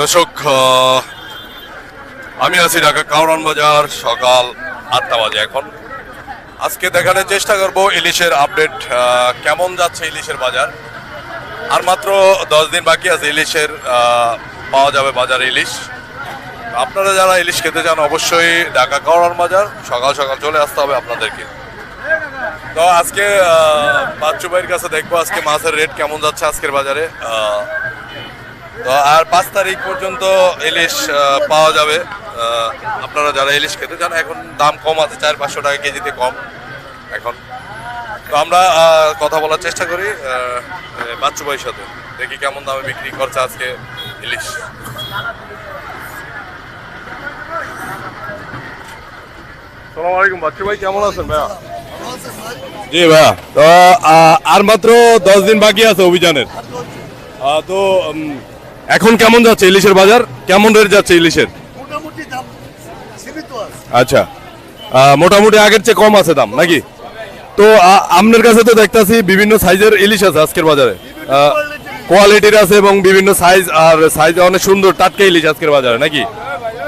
দর্শক আমি আছি ঢাকা কাউরান বাজার, সকাল আটটা বাজে এখন। আজকে দেখানোর চেষ্টা করব ইলিশের আপডেট কেমন যাচ্ছে ইলিশের বাজার। আর মাত্র দশ দিন বাকি আছে, ইলিশের পাওয়া যাবে বাজারে ইলিশ। আপনারা যারা ইলিশ খেতে চান, অবশ্যই ঢাকা কাউরান বাজার, সকাল সকাল চলে আসতে হবে আপনাদেরকে। তো আজকে বাচ্চু ভাইয়ের কাছে দেখব আজকে মাছের রেট কেমন যাচ্ছে আজকের বাজারে। তো আর পাঁচ তারিখ পর্যন্ত ইলিশ পাওয়া যাবে। আপনারা যারা ইলিশ খেতে চান এখন দাম কম আছে চার পাঁচশো টাকা কেজিতে কম এখন। তো আমরা কথা বলার চেষ্টা করি বাচ্চু ভাইয়ের সাথে। দেখি কেমন দামে বিক্রি করছে আজকে ইলিশ। সালাম আলাইকুম বাচ্চু ভাই কেমন আছেন ভাইয়া? জি ভাইয়া তো আর মাত্র দশ দিন বাকি আছে অভিযানের। তো এখন কেমন যাচ্ছে ইলিশের বাজার? কেমন রেট যাচ্ছে ইলিশের? মোটামুটি দাম সীমিত আছে। আচ্ছা। মোটামুটি আগের চেয়ে কম আছে দাম নাকি? তো আপনার কাছে তো দেখতাছি বিভিন্ন সাইজের ইলিশ আছে আজকের বাজারে। কোয়ালিটির আছে এবং বিভিন্ন সাইজ আর সাইজ অনেক সুন্দর টাটকা ইলিশ আজকের বাজারে নাকি?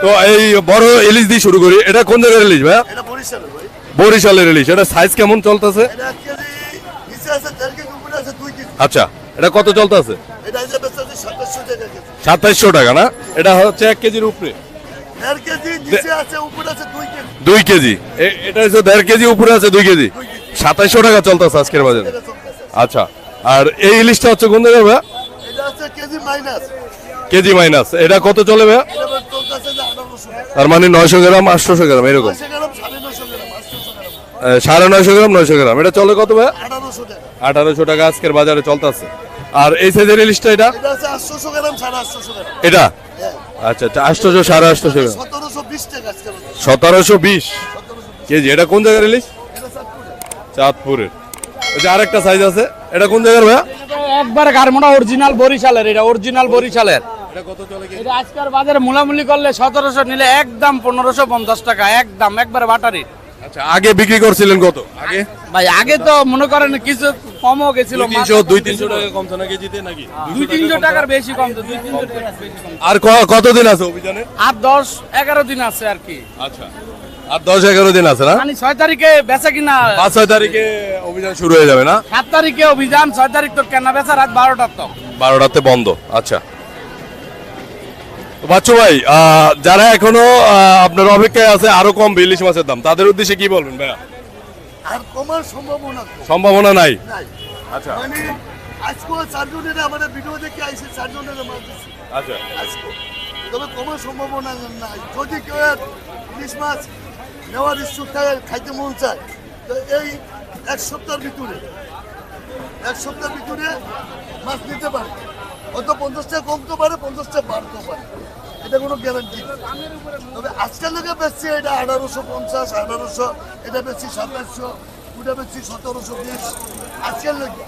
তো এই বড় ইলিশ দিয়ে শুরু করি। এটা কোন জায়গার ইলিশ ভাইয়া? ভাই। বরিশালের ইলিশ। এটা সাইজ কেমন চলতেছে? আচ্ছা। এটা কত চলতেছে? সাতাইশশো টাকা না? এটা হচ্ছে এক কেজির উপরে। দুই কেজি। এটা হচ্ছে দেড় কেজি উপরে আছে দুই কেজি। সাতাইশশো টাকা চলতেছে আজকের বাজারে। আচ্ছা আর এই ইলিশটা হচ্ছে কোন জায়গায় ভাইয়া? KG minus. এটা কত চলে ভাইয়া? তার মানে নয়শো গ্রাম আটশোশো গ্রাম এরকম। সাড়ে নয়শো গ্রাম নয়শো গ্রাম। এটা চলে কত ভাইয়া? আঠারোশো টাকা। আঠারোশো টাকা আজকের বাজারে চলতেছে। আর এই সাইজের ইলিশটা এটা? এটা আচ্ছা আচ্ছা আটশোশো সাড়ে আটশোশো সতেরোশো বিশ কেজি এটা কোন জায়গার ইলিশ? চাঁদপুরের। ওই আরেকটা সাইজ আছে এটা কোন জায়গার ভাইয়া? একবার গারমোড়া অরিজিনাল বরিশালের এটা অরিজিনাল বরিশালের। এটা কত চলে এটা আজকের বাজারে মূলামূলি করলে সতেরোশো নিলে একদম পনেরোশো পঞ্চাশ টাকা একদম একবার বাটারি। আচ্ছা আগে বিক্রি করছিলেন কত? আগে? ভাই আগে তো মনে করেন কিছু কমও গেছিল তিনশো দুই তিনশো টাকা কমছে না কেজিতে নাকি? দুই তিনশো টাকার বেশি কমতো দুই তিনশো টাকার বেশি কমতো। আর কতদিন আছে অভিযানে? আর দশ এগারো দিন আছে আর কি। আচ্ছা আর দশ এগারো দিন আছে না? মানে ছয় তারিখে বেচা কিনা পাঁচ ছয় তারিখে অভিযান শুরু হয়ে যাবে না? সাত তারিখে অভিযান ছয় তারিখ তো কেনা বেচা রাত বারোটার তো। বারোটাতে বন্ধ আচ্ছা। বাচ্চু ভাই যারা এখনও আপনার অপেক্ষায় আছে আরও কম ইলিশ মাছের দাম তাদের উদ্দেশ্যে কি বলবেন ভাইয়া? আর কমার সম্ভাবনা সম্ভাবনা নাই? আচ্ছা। মানে আজকেও চারজনের আমাদের ভিডিও দেখে আইসে চারজনের মাছ আচ্ছা। আজকে। তবে কমার সম্ভাবনা নাই। যদি কেউ ইলিশ মাছ নেওয়ার ইচ্ছুক থাকে খাইতে মন চায় তো এই এক সপ্তাহের ভিতরে এক সপ্তাহের ভিতরে মাছ নিতে পারে হয়তো পঞ্চাশটা কমতে পারে পঞ্চাশটা বাড়তেও পারে। এটা কোনো গ্যারান্টি তবে আজকের লোকে বেচছি, এটা আঠারোশো পঞ্চাশ, আঠারোশো, এটা বেচছি সাতাশশো, ওটা বেচছি সতেরোশো বিশ। আজকের লোকে,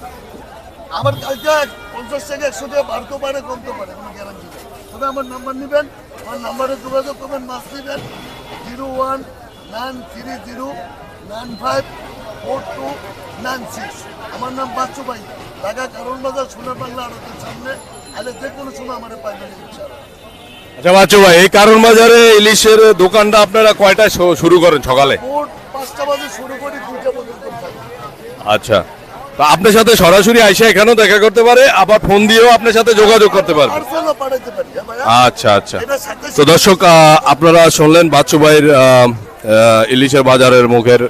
আমার কালকে পঞ্চাশ থেকে একশো টাকা বাড়তেও পারে কমতে পারে, কোনো গ্যারান্টি নেই তবে আমার নাম্বার নেবেন, আমার নাম্বারে যোগাযোগ করবেন, মাছ নেবেন, zero one nine three zero nine five four two nine six. আমার নাম বাচ্চু ভাই ঢাকা কারণ বাজার সোনার বাংলা আড়তের সামনে আলে যে কোনো সময় পাইবেন ইনশাআল্লাহ আচ্ছা বাচ্চু ভাই এই কারণ বাজারে ইলিশের দোকানটা আপনারা কয়টায় শুরু করেন সকালে? পাঁচটা বাজে শুরু করি দুইটা পর্যন্ত আচ্ছা তো আপনার সাথে সরাসরি আইসা এখানেও দেখা করতে পারে আবার ফোন দিয়েও আপনার সাথে যোগাযোগ করতে পারবে। হ্যাঁ আচ্ছা আচ্ছা। তো দর্শক আপনারা শুনলেন বাচ্চু ভাইয়ের ইলিশের বাজারের মুখের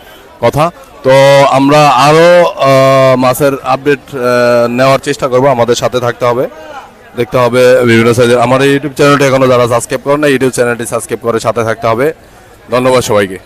কথা। তো আমরা আরও মাসের মাছের আপডেট নেওয়ার চেষ্টা করব। আমাদের সাথে থাকতে হবে। দেখতে হবে বিভিন্ন সাইজের। আমার ইউটিউব চ্যানেলটি এখনও যারা সাবস্ক্রাইব করেন না ইউটিউব চ্যানেলটি সাবস্ক্রাইব করে সাথে থাকতে হবে। ধন্যবাদ সবাইকে।